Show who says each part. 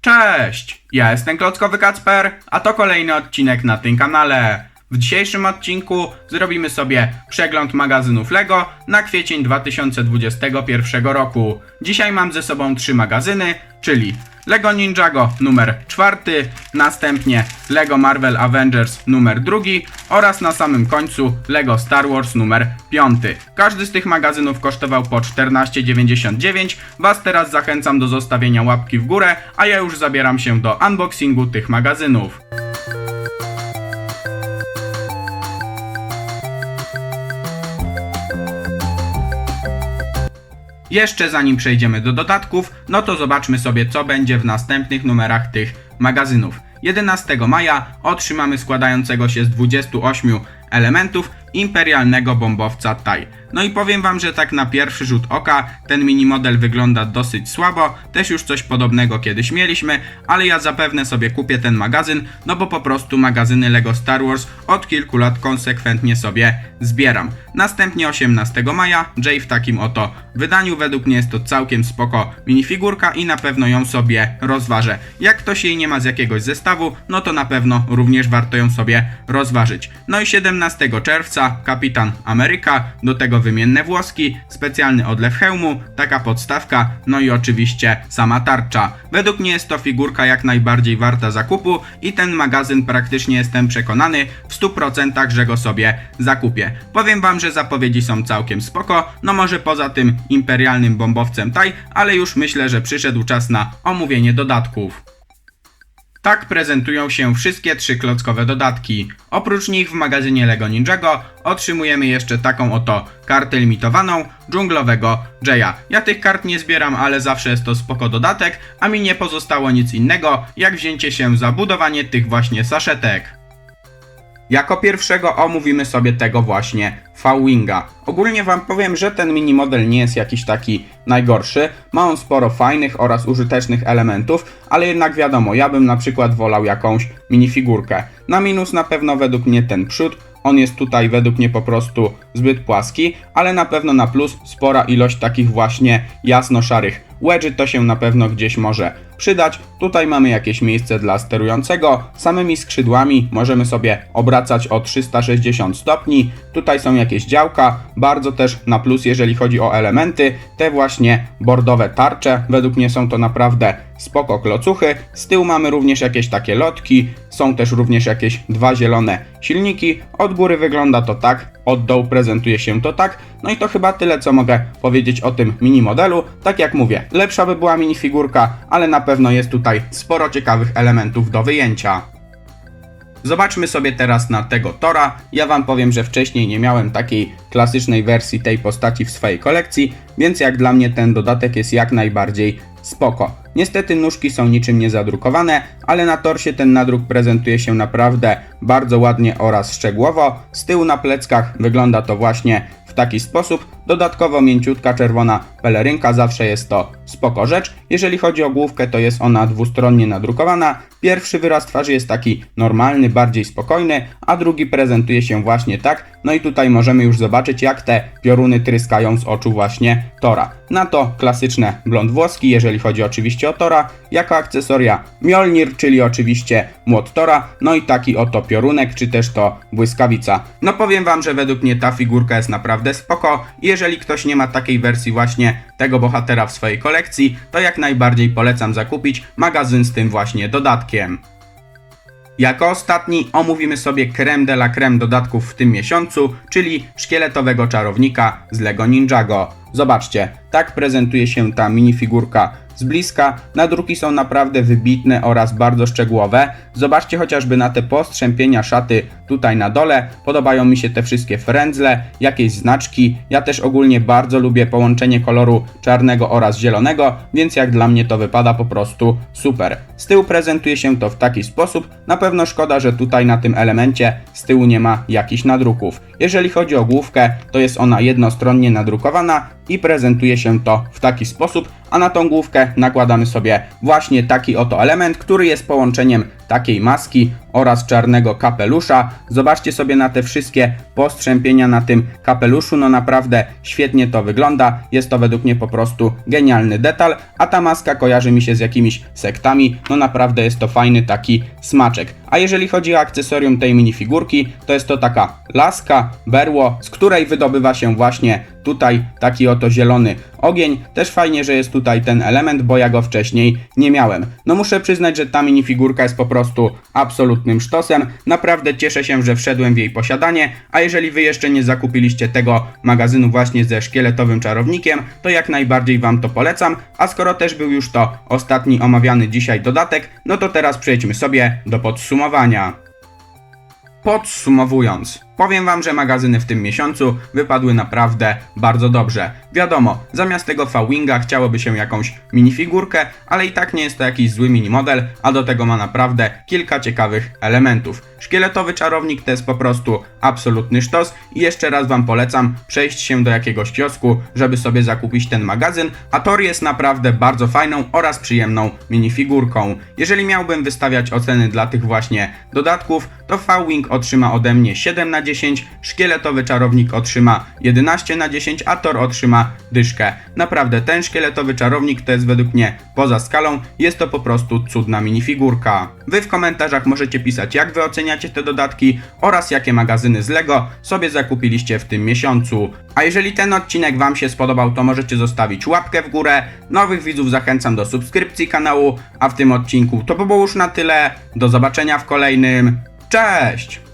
Speaker 1: Cześć! Ja jestem Klockowy Kacper, a to kolejny odcinek na tym kanale. W dzisiejszym odcinku zrobimy sobie przegląd magazynów LEGO na kwiecień 2021 roku. Dzisiaj mam ze sobą trzy magazyny, czyli LEGO Ninjago numer czwarty, następnie LEGO Marvel Avengers numer drugi oraz na samym końcu LEGO Star Wars numer piąty. Każdy z tych magazynów kosztował po 14,99. Was teraz zachęcam do zostawienia łapki w górę, a ja już zabieram się do unboxingu tych magazynów. Jeszcze zanim przejdziemy do dodatków, no to zobaczmy sobie co będzie w następnych numerach tych magazynów. 11 maja otrzymamy składającego się z 28 elementów imperialnego bombowca TIE. No i powiem wam, że tak na pierwszy rzut oka ten mini model wygląda dosyć słabo, też już coś podobnego kiedyś mieliśmy, ale ja zapewne sobie kupię ten magazyn, no bo po prostu magazyny LEGO Star Wars od kilku lat konsekwentnie sobie zbieram. Następnie 18 maja Jay w takim oto wydaniu, według mnie jest to całkiem spoko minifigurka i na pewno ją sobie rozważę. Jak ktoś jej nie ma z jakiegoś zestawu, no to na pewno również warto ją sobie rozważyć. No i 17 czerwca Kapitan Ameryka, do tego wymienne włoski, specjalny odlew hełmu, taka podstawka, no i oczywiście sama tarcza. Według mnie jest to figurka jak najbardziej warta zakupu i ten magazyn praktycznie jestem przekonany w 100% że go sobie zakupię. Powiem wam, że zapowiedzi są całkiem spoko, no może poza tym imperialnym bombowcem TIE, ale już myślę, że przyszedł czas na omówienie dodatków. Tak prezentują się wszystkie trzy klockowe dodatki. Oprócz nich w magazynie LEGO Ninjago otrzymujemy jeszcze taką oto kartę limitowaną dżunglowego Jaya. Ja tych kart nie zbieram, ale zawsze jest to spoko dodatek, a mi nie pozostało nic innego jak wzięcie się za budowanie tych właśnie saszetek. Jako pierwszego omówimy sobie tego właśnie V-Winga. Ogólnie wam powiem, że ten mini model nie jest jakiś taki najgorszy. Ma on sporo fajnych oraz użytecznych elementów, ale jednak wiadomo, ja bym na przykład wolał jakąś minifigurkę. Na minus na pewno według mnie ten przód, on jest tutaj według mnie po prostu zbyt płaski, ale na pewno na plus spora ilość takich właśnie jasno-szarych wedży to się na pewno gdzieś może przydać. Tutaj mamy jakieś miejsce dla sterującego. Samymi skrzydłami możemy sobie obracać o 360 stopni. Tutaj są jakieś działka, bardzo też na plus jeżeli chodzi o elementy. Te właśnie bordowe tarcze, według mnie są to naprawdę spoko klocuchy. Z tyłu mamy również jakieś takie lotki, są też również jakieś dwa zielone silniki. Od góry wygląda to tak, od dołu prezentuje się to tak. No i to chyba tyle, co mogę powiedzieć o tym mini modelu. Tak jak mówię, lepsza by była minifigurka, ale na pewno jest tutaj sporo ciekawych elementów do wyjęcia. Zobaczmy sobie teraz na tego Tora. Ja wam powiem, że wcześniej nie miałem takiej klasycznej wersji tej postaci w swojej kolekcji, więc jak dla mnie ten dodatek jest jak najbardziej spoko. Niestety nóżki są niczym nie zadrukowane, ale na torsie ten nadruk prezentuje się naprawdę bardzo ładnie oraz szczegółowo. Z tyłu na pleckach wygląda to właśnie w taki sposób. Dodatkowo mięciutka czerwona pelerynka zawsze jest to spoko rzecz. Jeżeli chodzi o główkę, to jest ona dwustronnie nadrukowana. Pierwszy wyraz twarzy jest taki normalny, bardziej spokojny, a drugi prezentuje się właśnie tak. No i tutaj możemy już zobaczyć, jak te pioruny tryskają z oczu właśnie Tora. Na to klasyczne blond włoski, jeżeli chodzi oczywiście o Tora. Jako akcesoria Mjolnir, czyli oczywiście młot Tora. No i taki oto piorunek, czy też to błyskawica. No powiem wam, że według mnie ta figurka jest naprawdę spoko. Jeżeli ktoś nie ma takiej wersji właśnie tego bohatera w swojej kolekcji, to jak najbardziej polecam zakupić magazyn z tym właśnie dodatkiem. Jako ostatni omówimy sobie creme de la creme dodatków w tym miesiącu, czyli szkieletowego czarownika z Lego Ninjago. Zobaczcie, tak prezentuje się ta minifigurka z bliska. Nadruki są naprawdę wybitne oraz bardzo szczegółowe. Zobaczcie chociażby na te postrzępienia szaty tutaj na dole. Podobają mi się te wszystkie frędzle, jakieś znaczki. Ja też ogólnie bardzo lubię połączenie koloru czarnego oraz zielonego, więc jak dla mnie to wypada po prostu super. Z tyłu prezentuje się to w taki sposób. Na pewno szkoda, że tutaj na tym elemencie z tyłu nie ma jakichś nadruków. Jeżeli chodzi o główkę, to jest ona jednostronnie nadrukowana i prezentuje się to w taki sposób, a na tą główkę nakładamy sobie właśnie taki oto element, który jest połączeniem takiej maski oraz czarnego kapelusza. Zobaczcie sobie na te wszystkie postrzępienia na tym kapeluszu, no naprawdę świetnie to wygląda. Jest to według mnie po prostu genialny detal, a ta maska kojarzy mi się z jakimiś sektami, no naprawdę jest to fajny taki smaczek. A jeżeli chodzi o akcesorium tej minifigurki, to jest to taka laska, berło, z której wydobywa się właśnie tutaj taki oto zielony ogień. Też fajnie, że jest tutaj ten element, bo ja go wcześniej nie miałem. No muszę przyznać, że ta minifigurka jest po prostu absolutnym sztosem. Naprawdę cieszę się, że wszedłem w jej posiadanie, a jeżeli wy jeszcze nie zakupiliście tego magazynu właśnie ze szkieletowym czarownikiem, to jak najbardziej wam to polecam. A skoro też był już to ostatni omawiany dzisiaj dodatek, no to teraz przejdźmy sobie do podsumowania. Podsumowując, powiem Wam, że magazyny w tym miesiącu wypadły naprawdę bardzo dobrze. Wiadomo, zamiast tego V-Winga chciałoby się jakąś minifigurkę, ale i tak nie jest to jakiś zły mini model, a do tego ma naprawdę kilka ciekawych elementów. Szkieletowy czarownik to jest po prostu absolutny sztos i jeszcze raz Wam polecam przejść się do jakiegoś kiosku, żeby sobie zakupić ten magazyn, a Tor jest naprawdę bardzo fajną oraz przyjemną minifigurką. Jeżeli miałbym wystawiać oceny dla tych właśnie dodatków, to V-Wing otrzyma ode mnie 7 na 10, szkieletowy czarownik otrzyma 11 na 10, a Thor otrzyma dyszkę. Naprawdę, ten szkieletowy czarownik to jest według mnie poza skalą, jest to po prostu cudna minifigurka. Wy w komentarzach możecie pisać jak wy oceniacie te dodatki oraz jakie magazyny z LEGO sobie zakupiliście w tym miesiącu. A jeżeli ten odcinek wam się spodobał, to możecie zostawić łapkę w górę. Nowych widzów zachęcam do subskrypcji kanału, a w tym odcinku to by było już na tyle. Do zobaczenia w kolejnym. Cześć!